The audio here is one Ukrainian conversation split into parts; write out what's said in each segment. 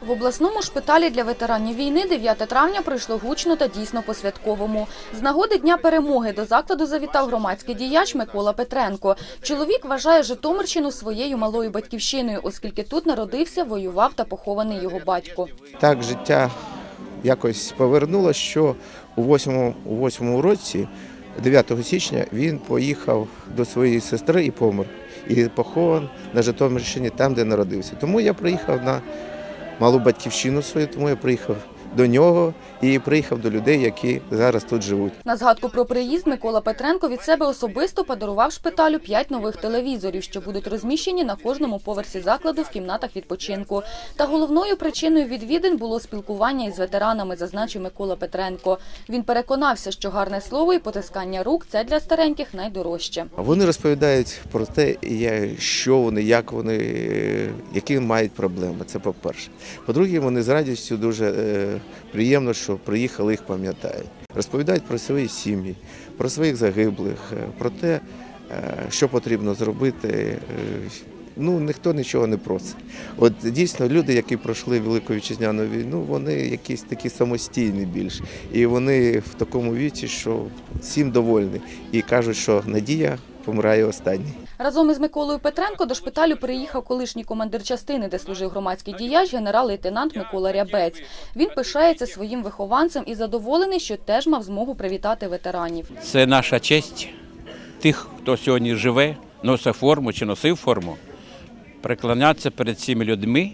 В обласному шпиталі для ветеранів війни 9 травня пройшло гучно та дійсно по-святковому. З нагоди Дня перемоги до закладу завітав громадський діяч Микола Петренко. Чоловік вважає Житомирщину своєю малою батьківщиною, оскільки тут народився, воював та похований його батько. Так життя якось повернуло, що у 8, у 8 році, 9 січня, він поїхав до своєї сестри і помер. І похован на Житомирщині, там, де народився. Тому я приїхав на малу батьківщину свою, тому я приїхав до нього і приїхав до людей, які зараз тут живуть. На згадку про приїзд Микола Петренко від себе особисто подарував шпиталю п'ять нових телевізорів, що будуть розміщені на кожному поверсі закладу в кімнатах відпочинку. Та головною причиною відвідин було спілкування із ветеранами, зазначив Микола Петренко. Він переконався, що гарне слово і потискання рук це для стареньких найдорожче. Вони розповідають про те, що вони, як вони, е, які мають проблеми. Це по-перше. По-друге, вони з радістю дуже е, приємно, що приїхали, їх пам'ятають. Розповідають про свої сім'ї, про своїх загиблих, е, про те, е, що потрібно зробити. е, Ну, ніхто нічого не просить. От дійсно люди, які пройшли Велику вітчизняну війну, вони якісь такі самостійні більш. І вони в такому віці, що всім довольні. І кажуть, що надія помирає останній. Разом із Миколою Петренко до шпиталю приїхав колишній командир частини, де служив громадський діяч, генерал-лейтенант Микола Рябець. Він пишається своїм вихованцем і задоволений, що теж мав змогу привітати ветеранів. Це наша честь тих, хто сьогодні живе, носить форму чи носив форму, преклонятися перед цими людьми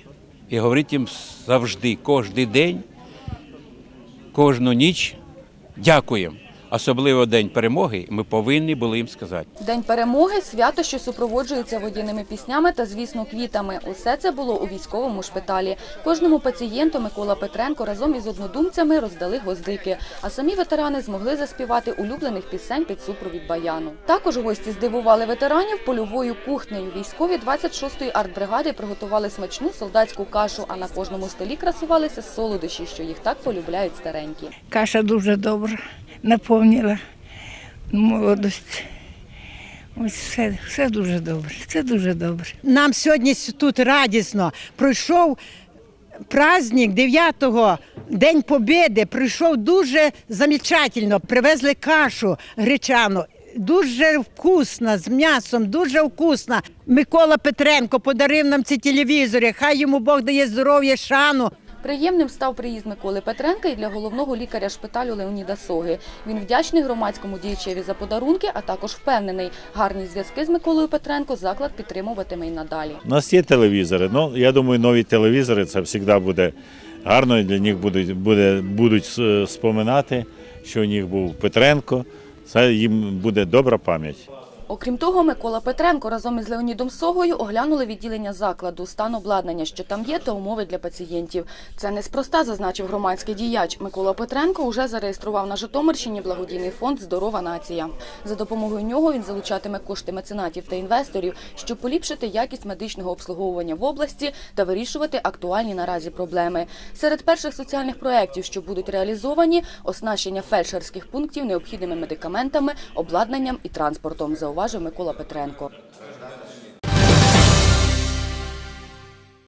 і говорити їм завжди, кожен день, кожну ніч дякуємо. Особливо День перемоги ми повинні були їм сказати. День перемоги свято, що супроводжується водяними піснями та, звісно, квітами. Усе це було у військовому шпиталі. Кожному пацієнту Микола Петренко разом із однодумцями роздали гвоздики, а самі ветерани змогли заспівати улюблених пісень під супровід баяну. Також гості здивували ветеранів польовою кухнею. Військові 26-ї артбригади приготували смачну солдатську кашу, а на кожному столі красувалися солодощі, що їх так полюбляють старенькі. Каша дуже добра, наповнила молодость. Ось все, все дуже добре, це дуже добре. Нам сьогодні тут радісно. Пройшов праздник 9-го, День Побєди, прийшов дуже замечательно. Привезли кашу гречану. Дуже вкусна, з м'ясом, дуже вкусна. Микола Петренко подарив нам ці телевізори. Хай йому Бог дає здоров'я, шану. Приємним став приїзд Миколи Петренка і для головного лікаря шпиталю Леоніда Соги. Він вдячний громадському діячеві за подарунки, а також впевнений, гарні зв'язки з Миколою Петренко заклад підтримуватиме й надалі. У нас є телевізори. Ну, я думаю, нові телевізори це завжди буде гарно. Для них будуть, буде, будуть е, споминати, що у них був Петренко. Це їм буде добра пам'ять. Окрім того, Микола Петренко разом із Леонідом Согою оглянули відділення закладу, стан обладнання, що там є, та умови для пацієнтів. Це неспроста, зазначив громадський діяч. Микола Петренко уже зареєстрував на Житомирщині благодійний фонд Здорова нація. За допомогою нього він залучатиме кошти меценатів та інвесторів, щоб поліпшити якість медичного обслуговування в області та вирішувати актуальні наразі проблеми. Серед перших соціальних проєктів, що будуть реалізовані, оснащення фельдшерських пунктів необхідними медикаментами, обладнанням і транспортом, зауважив Микола Петренко.